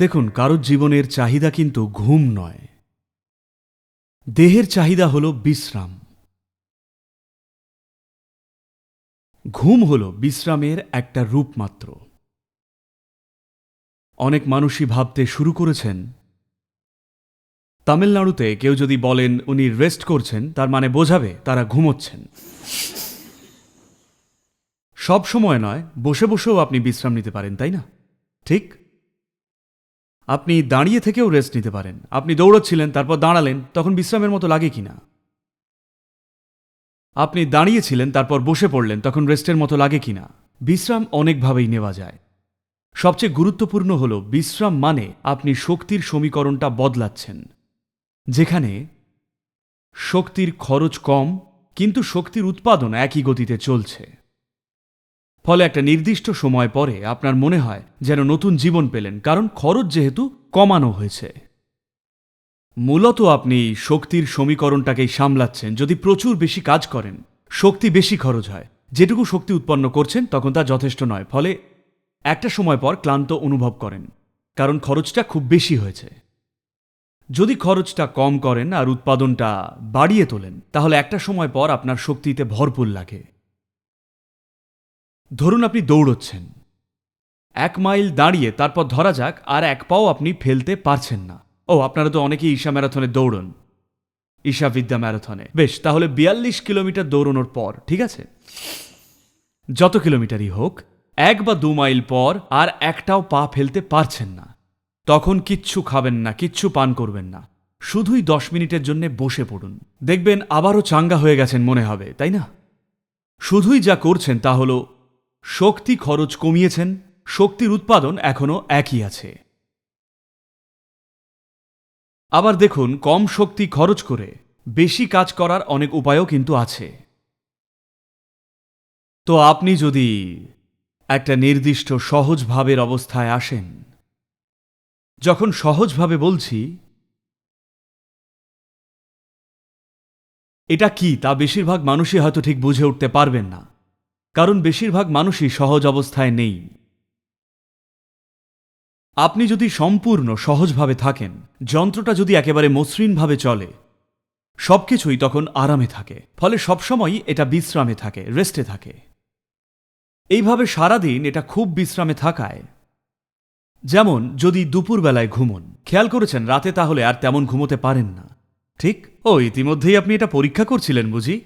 দেখুন, কারোর জীবনের চাহিদা কিন্তু ঘুম নয়। দেহের চাহিদা হল বিশ্রাম। ঘুম হল বিশ্রামের একটা রূপ মাত্র অনেক মানুষই ভাবতে শুরু করেছেন, তামিলনাড়ুতে কেউ যদি বলেন উনি রেস্ট করছেন, তার মানে বোঝাবে তারা ঘুমোচ্ছেন। সব সময় নয়, বসে বসেও আপনি বিশ্রাম নিতে পারেন, তাই না? ঠিক? আপনি দাঁড়িয়ে থেকেও রেস্ট নিতে পারেন। আপনি দৌড়চ্ছিলেন, তারপর দাঁড়ালেন, তখন বিশ্রামের মতো লাগে কিনা? আপনি দাঁড়িয়েছিলেন, তারপর বসে পড়লেন, তখন রেস্টের মতো লাগে কিনা? বিশ্রাম অনেকভাবেই নেওয়া যায়। সবচেয়ে গুরুত্বপূর্ণ হল, বিশ্রাম মানে আপনি শক্তির সমীকরণটা বদলাচ্ছেন। যেখানে শক্তির খরচ কম, কিন্তু শক্তির উৎপাদন একই গতিতে চলছে। ফলে একটা নির্দিষ্ট সময় পরে আপনার মনে হয় যেন নতুন জীবন পেলেন, কারণ খরচ যেহেতু কমানো হয়েছে। মূলত আপনি শক্তির সমীকরণটাকেই সামলাচ্ছেন, যদি প্রচুর বেশি কাজ করেন, শক্তি বেশি খরচ হয়। যেটুকু শক্তি উৎপন্ন করছেন, তখন তা যথেষ্ট নয়, ফলে একটা সময় পর ক্লান্ত অনুভব করেন, কারণ খরচটা খুব বেশি হয়েছে। যদি খরচটা কম করেন আর উৎপাদনটা বাড়িয়ে তোলেন, তাহলে একটা সময় পর আপনার শক্তিতে ভরপুর লাগে। ধরুন আপনি দৌড়চ্ছেন। এক মাইল দাঁড়িয়ে তারপর ধরা যাক আর এক পাও আপনি ফেলতে পারছেন না। ও, আপনারা তো অনেকেই ঈশা ম্যারাথনে দৌড়ন। ঈশা বিদ্যা ম্যারাথনে। বেশ, তাহলে বিয়াল্লিশ কিলোমিটার দৌড়নোর পর, ঠিক আছে? যত কিলোমিটারই হোক, এক বা দু মাইল পর আর একটাও পা ফেলতে পারছেন না। তখন কিচ্ছু খাবেন না, কিচ্ছু পান করবেন না। শুধুই দশ মিনিটের জন্য বসে পড়ুন। দেখবেন আবারও চাঙ্গা হয়ে গেছেন মনে হবে, তাই না? শুধুই যা করছেন তা হল শক্তি খরচ কমিয়েছেন, শক্তির উৎপাদন এখনও একই আছে। আবার দেখুন, কম শক্তি খরচ করে বেশি কাজ করার অনেক উপায়ও কিন্তু আছে। তো আপনি যদি একটা নির্দিষ্ট সহজ ভাবের অবস্থায় আসেন, যখন সহজভাবে বলছি, এটা কি তা বেশিরভাগ মানুষই হয়তো ঠিক বুঝে উঠতে পারবেন না। কারণ বেশিরভাগ মানুষই সহজ অবস্থায় নেই। আপনি যদি সম্পূর্ণ সহজভাবে থাকেন, যন্ত্রটা যদি একেবারে মসৃণভাবে চলে, সবকিছুই তখন আরামে থাকে। ফলে সবসময়ই এটা বিশ্রামে থাকে, রেস্টে থাকে। এইভাবে সারাদিন এটা খুব বিশ্রামে থাকায়। যেমন, যদি দুপুরবেলায় ঘুমন। খেয়াল করেছেন, রাতে তাহলে আর তেমন ঘুমোতে পারেন না। ঠিক? ও, ইতিমধ্যেই আপনি এটা পরীক্ষা করছিলেন বুঝি?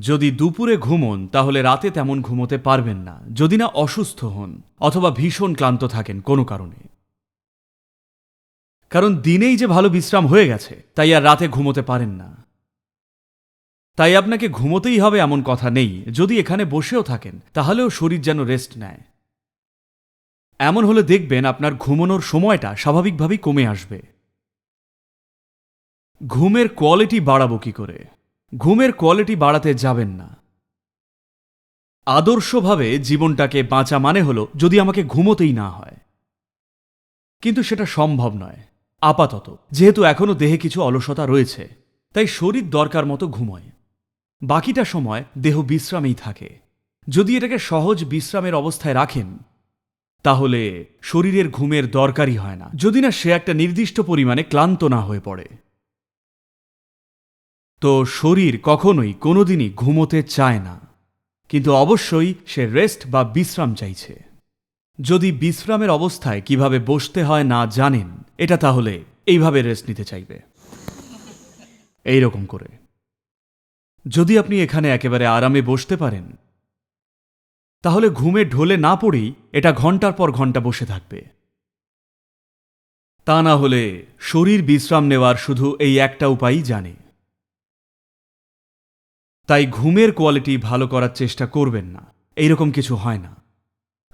যদি দুপুরে ঘুমন, তাহলে রাতে তেমন ঘুমোতে পারবেন না। যদি না অসুস্থ হন, অথবা ভীষণ ক্লান্ত থাকেন, কোনো কারণে। কারণ দিনেই যে ভালো বিশ্রাম হয়ে গেছে, তাই আর রাতে ঘুমোতে পারেন না। তাই আপনাকে ঘুমোতেই হবে এমন কথা নেই। যদি এখানে বসেও থাকেন, তাহলেও শরীর যেন রেস্ট নেয়। এমন হলে দেখবেন আপনার ঘুমানোর সময়টা স্বাভাবিকভাবেই কমে আসবে। ঘুমের কোয়ালিটি বাড়াবো কি করে? ঘুমের কোয়ালিটি বাড়াতে যাবেন না। আদর্শভাবে জীবনটাকে বাঁচা মানে হলো যদি আমাকে ঘুমোতেই না হয়। কিন্তু সেটা সম্ভব নয়, আপাতত। যেহেতু এখনও দেহে কিছু অলসতা রয়েছে, তাই শরীর দরকার মতো ঘুমোয়। বাকিটা সময় দেহ বিশ্রামেই থাকে। যদি এটাকে সহজ বিশ্রামের অবস্থায় রাখেন, তাহলে শরীরের ঘুমের দরকারই হয় না। যদি না সে একটা নির্দিষ্ট পরিমাণে ক্লান্ত না হয়ে পড়ে। তো শরীর কখনোই কোনোদিনই ঘুমোতে চায় না। কিন্তু অবশ্যই সে রেস্ট বা বিশ্রাম চাইছে। যদি বিশ্রামের অবস্থায় কীভাবে বসতে হয় না জানেন, এটা তাহলে এইভাবে রেস্ট নিতে চাইবে। এই রকম করে। যদি আপনি এখানে একেবারে আরামে বসতে পারেন, তাহলে ঘুমে ঢলে না পড়েই এটা ঘণ্টার পর ঘণ্টা বসে থাকবে। তা না হলে শরীর বিশ্রাম নেওয়ার শুধু এই একটা উপায়ই জানে। তাই ঘুমের কোয়ালিটি ভালো করার চেষ্টা করবেন না। এইরকম কিছু হয় না।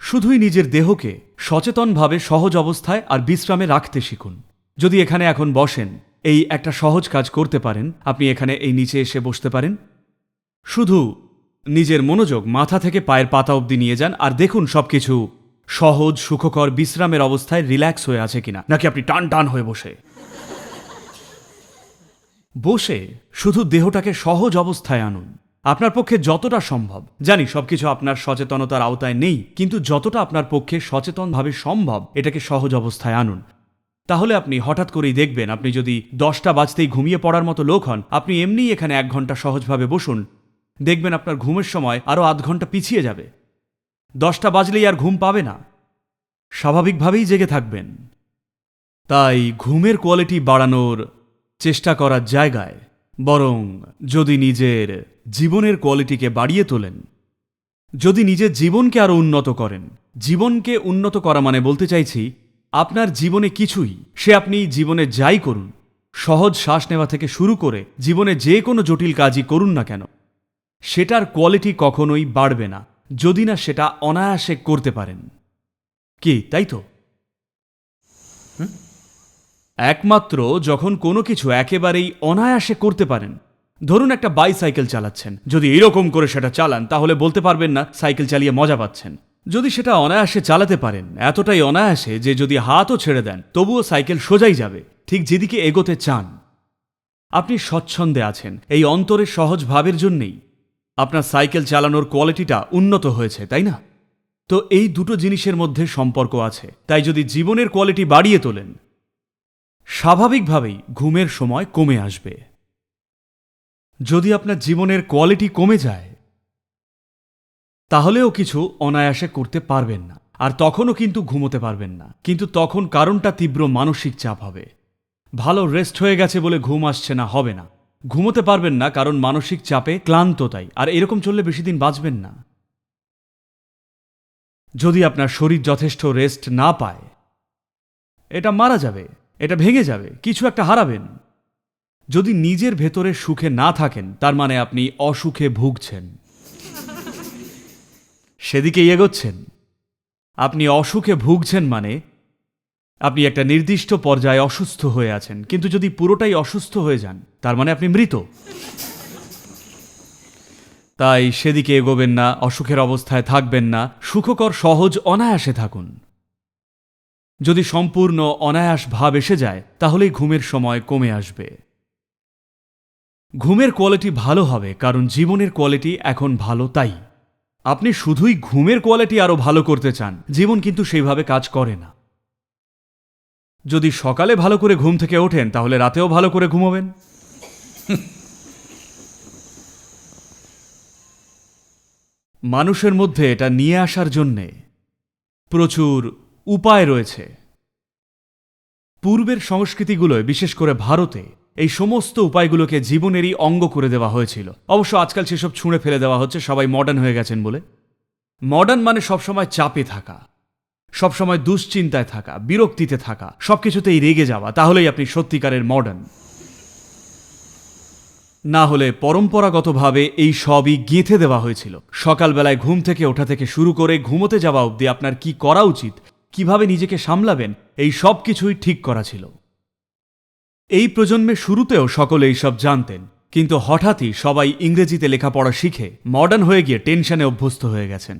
শুধুই নিজের দেহকে সচেতনভাবে সহজ অবস্থায় আর বিশ্রামে রাখতে শিখুন। যদি এখানে এখন বসেন, এই একটা সহজ কাজ করতে পারেন, আপনি এখানে এই নিচে এসে বসতে পারেন। শুধু নিজের মনোযোগ মাথা থেকে পায়ের পাতা অবধি নিয়ে যান আর দেখুন সবকিছু সহজ, সুখকর, বিশ্রামের অবস্থায় রিল্যাক্স হয়ে আছে কিনা, নাকি আপনি টান টান হয়ে বসে। বসে শুধু দেহটাকে সহজ অবস্থায় আনুন। আপনার পক্ষে যতটা সম্ভব। জানি সবকিছু আপনার সচেতনতার আওতায় নেই, কিন্তু যতটা আপনার পক্ষে সচেতনভাবে সম্ভব, এটাকে সহজ অবস্থায় আনুন। তাহলে আপনি হঠাৎ করেই দেখবেন, আপনি যদি দশটা বাজতেই ঘুমিয়ে পড়ার মতো লোক হন, আপনি এমনিই এখানে এক ঘণ্টা সহজভাবে বসুন। দেখবেন আপনার ঘুমের সময় আরও আধ ঘণ্টা পিছিয়ে যাবে। দশটা বাজলেই আর ঘুম পাবে না। স্বাভাবিকভাবেই জেগে থাকবেন। তাই ঘুমের কোয়ালিটি বাড়ানোর চেষ্টা করার জায়গায়, বরং যদি নিজের জীবনের কোয়ালিটিকে বাড়িয়ে তোলেন, যদি নিজের জীবনকে আরও উন্নত করেন, জীবনকে উন্নত করা মানে বলতে চাইছি, আপনার জীবনে কিছুই সে আপনি জীবনে যাই করুন, সহজ শ্বাস নেওয়া থেকে শুরু করে জীবনে যে কোনো জটিল কাজই করুন না কেন, সেটার কোয়ালিটি কখনোই বাড়বে না, যদি না সেটা অনায়াসে করতে পারেন। কি, তাই তো? একমাত্র যখন কোনো কিছু একেবারেই অনায়াসে করতে পারেন। ধরুন একটা বাইসাইকেল চালাচ্ছেন। যদি এরকম করে সেটা চালান, তাহলে বলতে পারবেন না সাইকেল চালিয়ে মজা পাচ্ছেন। যদি সেটা অনায়াসে চালাতে পারেন, এতটাই অনায়াসে যে যদি হাতও ছেড়ে দেন, তবুও সাইকেল সোজাই যাবে। ঠিক যেদিকে এগোতে চান। আপনি স্বচ্ছন্দে আছেন। এই অন্তরের সহজ ভাবের জন্যেই আপনার সাইকেল চালানোর কোয়ালিটিটা উন্নত হয়েছে, তাই না? তো এই দুটো জিনিসের মধ্যে সম্পর্ক আছে। তাই যদি জীবনের কোয়ালিটি বাড়িয়ে তোলেন স্বাভাবিকভাবেই ঘুমের সময় কমে আসবে। যদি আপনার জীবনের কোয়ালিটি কমে যায়, তাহলেও কিছু অনায়াসে করতে পারবেন না, আর তখনও কিন্তু ঘুমোতে পারবেন না। কিন্তু তখন কারণটা তীব্র মানসিক চাপ হবে। ভালো রেস্ট হয়ে গেছে বলে ঘুম আসছে না, হবে না। ঘুমোতে পারবেন না কারণ মানসিক চাপে ক্লান্ত তাই, আর এরকম চললে বেশি দিন বাঁচবেন না। যদি আপনার শরীর যথেষ্ট রেস্ট না পায়, এটা মারা যাবে। এটা ভেঙে যাবে, কিছু একটা হারাবেন। যদি নিজের ভেতরে সুখে না থাকেন, তার মানে আপনি অসুখে ভুগছেন। সেদিকে এগোচ্ছেন। আপনি অসুখে ভুগছেন মানে আপনি একটা নির্দিষ্ট পর্যায়ে অসুস্থ হয়ে আছেন, কিন্তু যদি পুরোটাই অসুস্থ হয়ে যান, তার মানে আপনি মৃত। তাই সেদিকে এগোবেন না, অসুখের অবস্থায় থাকবেন না, সুখকর সহজ অনায়াসে থাকুন। যদি সম্পূর্ণ অনায়াস ভাব এসে যায়, তাহলেই ঘুমের সময় কমে আসবে। ঘুমের কোয়ালিটি ভালো হবে, কারণ জীবনের কোয়ালিটি এখন ভালো তাই। আপনি শুধুই ঘুমের কোয়ালিটি আরও ভালো করতে চান, জীবন কিন্তু সেইভাবে কাজ করে না। যদি সকালে ভালো করে ঘুম থেকে ওঠেন, তাহলে রাতেও ভালো করে ঘুমোবেন। মানুষের মধ্যে এটা নিয়ে আসার জন্যে প্রচুর উপায় রয়েছে। পূর্বের সংস্কৃতিগুলোয়, বিশেষ করে ভারতে, এই সমস্ত উপায়গুলোকে জীবনেরই অঙ্গ করে দেওয়া হয়েছিল। অবশ্য আজকাল সেসব ছুঁড়ে ফেলে দেওয়া হচ্ছে, সবাই মডার্ন হয়ে গেছেন বলে। মডার্ন মানে সবসময় চাপে থাকা, সবসময় দুশ্চিন্তায় থাকা, বিরক্তিতে থাকা, সবকিছুতেই রেগে যাওয়া, তাহলেই আপনি সত্যিকারের মডার্ন না হলে পরম্পরাগতভাবে এই সবই গেঁথে দেওয়া হয়েছিল। সকালবেলায় ঘুম থেকে ওঠা থেকে শুরু করে ঘুমোতে যাওয়া অবধি আপনার কি করা উচিত কীভাবে নিজেকে সামলাবেন, এই সব কিছুই ঠিক করা ছিল। এই প্রজন্মের শুরুতেও সকলে এইসব জানতেন, কিন্তু হঠাৎই সবাই ইংরেজিতে লেখাপড়া শিখে মডার্ন হয়ে গিয়ে টেনশনে অভ্যস্ত হয়ে গেছেন।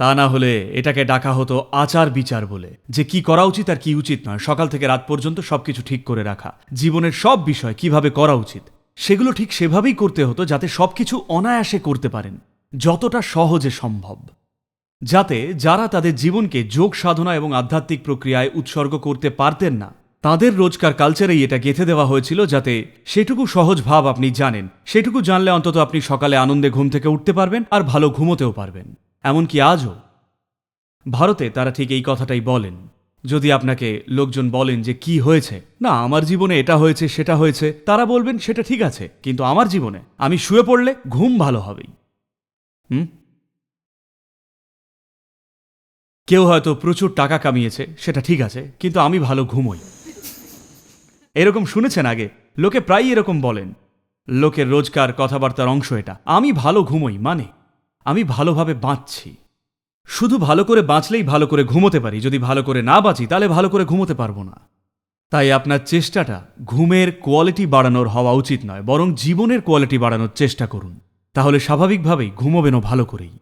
তা না হলে এটাকে ডাকা হতো আচার বিচার বলে, যে কি করা উচিত আর কি উচিত নয়, সকাল থেকে রাত পর্যন্ত সবকিছু ঠিক করে রাখা, জীবনের সব বিষয় কীভাবে করা উচিত, সেগুলো ঠিক সেভাবেই করতে হতো যাতে সবকিছু অনায়াসে করতে পারেন। যতটা সহজে সম্ভব। যাতে যারা তাদের জীবনকে যোগ সাধনা এবং আধ্যাত্মিক প্রক্রিয়ায় উৎসর্গ করতে পারতেন না, তাদের রোজকার কালচারেই এটা গেঁথে দেওয়া হয়েছিল যাতে সেটুকু সহজ ভাব আপনি জানেন। সেটুকু জানলে অন্তত আপনি সকালে আনন্দে ঘুম থেকে উঠতে পারবেন আর ভালো ঘুমোতেও পারবেন। এমনকি আজও। ভারতে তারা ঠিক এই কথাটাই বলেন। যদি আপনাকে লোকজন বলেন যে কি হয়েছে, না, আমার জীবনে এটা হয়েছে, সেটা হয়েছে, তারা বলবেন, সেটা ঠিক আছে, কিন্তু আমার জীবনে। আমি শুয়ে পড়লে ঘুম ভালো হবেই। হুম? কেউ হয়তো প্রচুর টাকা কামিয়েছে, সেটা ঠিক আছে, কিন্তু আমি ভালো ঘুমোই। এরকম শুনেছেন আগে? লোকে প্রায়ই এরকম বলেন। লোকের রোজকার কথাবার্তার অংশ এটা। আমি ভালো ঘুমোই মানে আমি ভালোভাবে বাঁচছি। শুধু ভালো করে বাঁচলেই ভালো করে ঘুমোতে পারি। যদি ভালো করে না বাঁচি, তাহলে ভালো করে ঘুমোতে পারব না। তাই আপনার চেষ্টাটা ঘুমের কোয়ালিটি বাড়ানোর হওয়া উচিত নয়, বরং জীবনের কোয়ালিটি বাড়ানোর চেষ্টা করুন। তাহলে স্বাভাবিকভাবেই ঘুমোবেনও ভালো করেই।